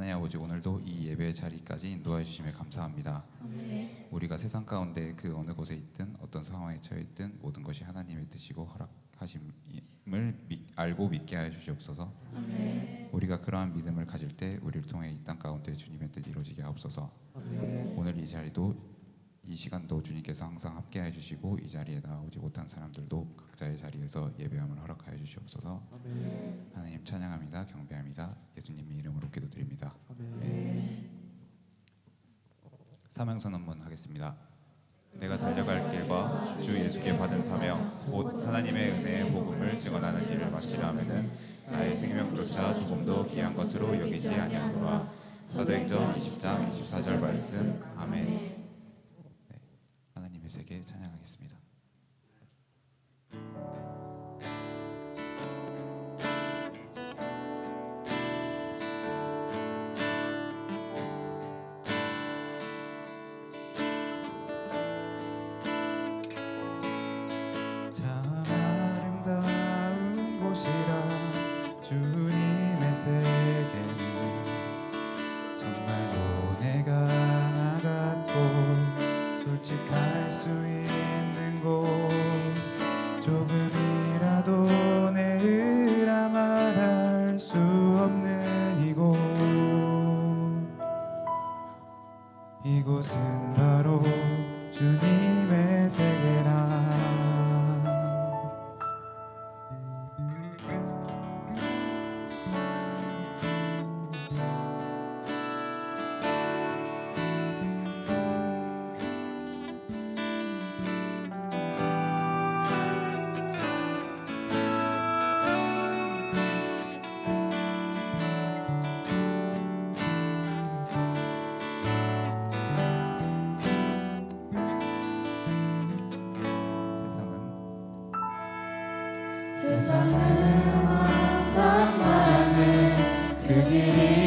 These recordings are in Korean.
하나님 아버지 오늘도 이 예배 자리까지 인도해 주심에 감사합니다. 우리가 세상 가운데 그 어느 곳에 있든 어떤 상황에 처해 있든 모든 것이 하나님의 뜻이고 허락하심을 믿- 알고 믿게 하여 주시옵소서. 우리가 그러한 믿음을 가질 때 우리를 통해 이 땅 가운데 주님의 뜻 이루어지게 하옵소서. 오늘 이 자리도 이 시간도 주님께서 항상 함께해 주시고 이 자리에 나오지 못한 사람들도 각자의 자리에서 예배함을 허락하여 주시옵소서. 하나님 찬양합니다. 경배합니다. 예수님의 이름으로 기도드립니다. 사명선언문 하겠습니다. 내가 달려갈 길과 주 예수께 받은 사명 곧 하나님의 은혜의 복음을 증언하는 일을 마치려 하면은 나의 생명조차 조금도 귀한 것으로 여기지 아니하노라. 사도행전 20장 24절 말씀 아멘. 찬양하겠습니다. 말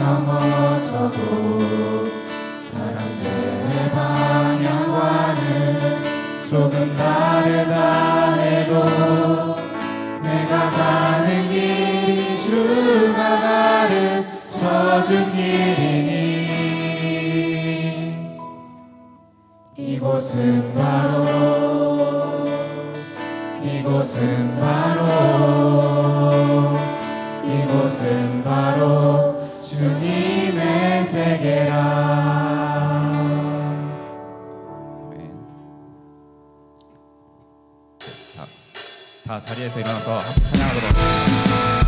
넘어져도 사람들의 방향과는 조금 다르다 해도 내가 가는 길이 주가 가르쳐준 길이니. 이곳은 바로 이곳은 바로 이곳은 바로 주님의 세계라. 자, 다 자리에서 일어나서 함께 찬양하도록 하겠습니다.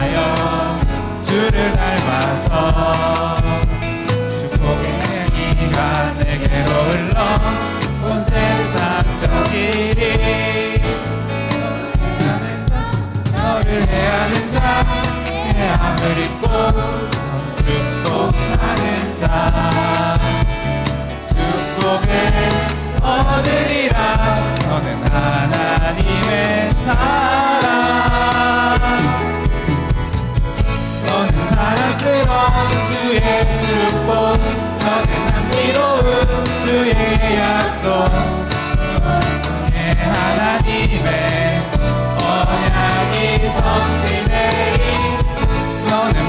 하는 자여 주를 닮아서 축복의 행위가 내게로 흘러 온 세상 전실이 너를 해하는 자 해함을 입고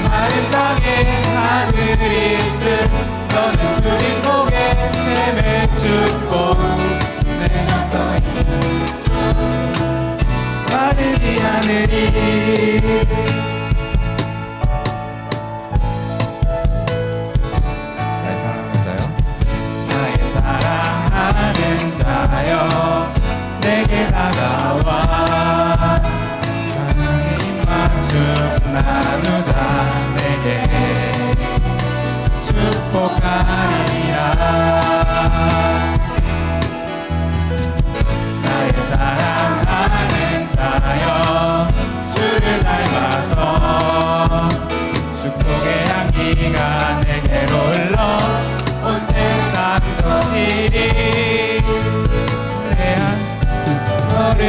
마른 땅에 하늘이 있음 너는 주님 복의 샘의 축복. 내가 서 있는 마르지 않으리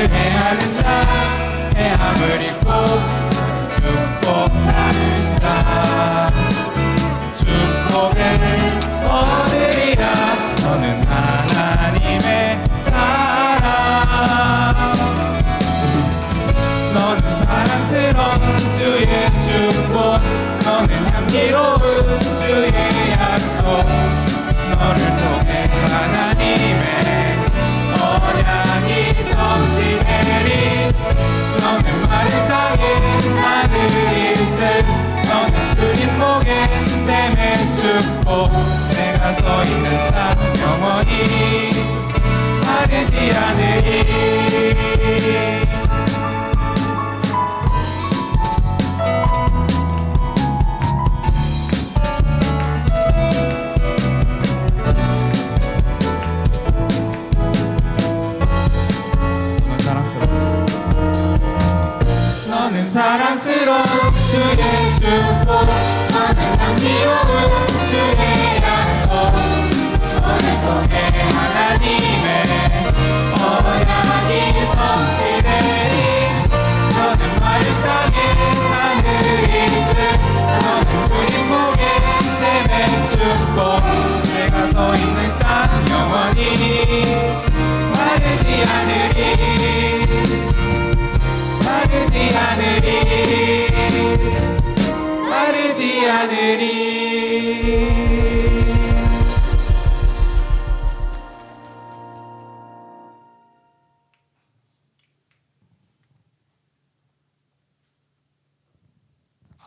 너를 해하는 자 해함을 입고 축복 내가 서 있는 땅 영원히 마르지 않으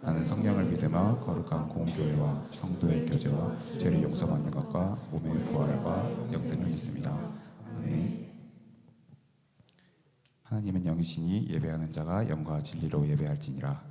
나는 성령을 믿으며 거룩한 공교회와 성도의 교제와 죄를 용서받는 것과 몸의 부활과 영생을 믿습니다. 아멘. 하나님은 영이시니 예배하는 자가 영과 진리로 예배할지니라.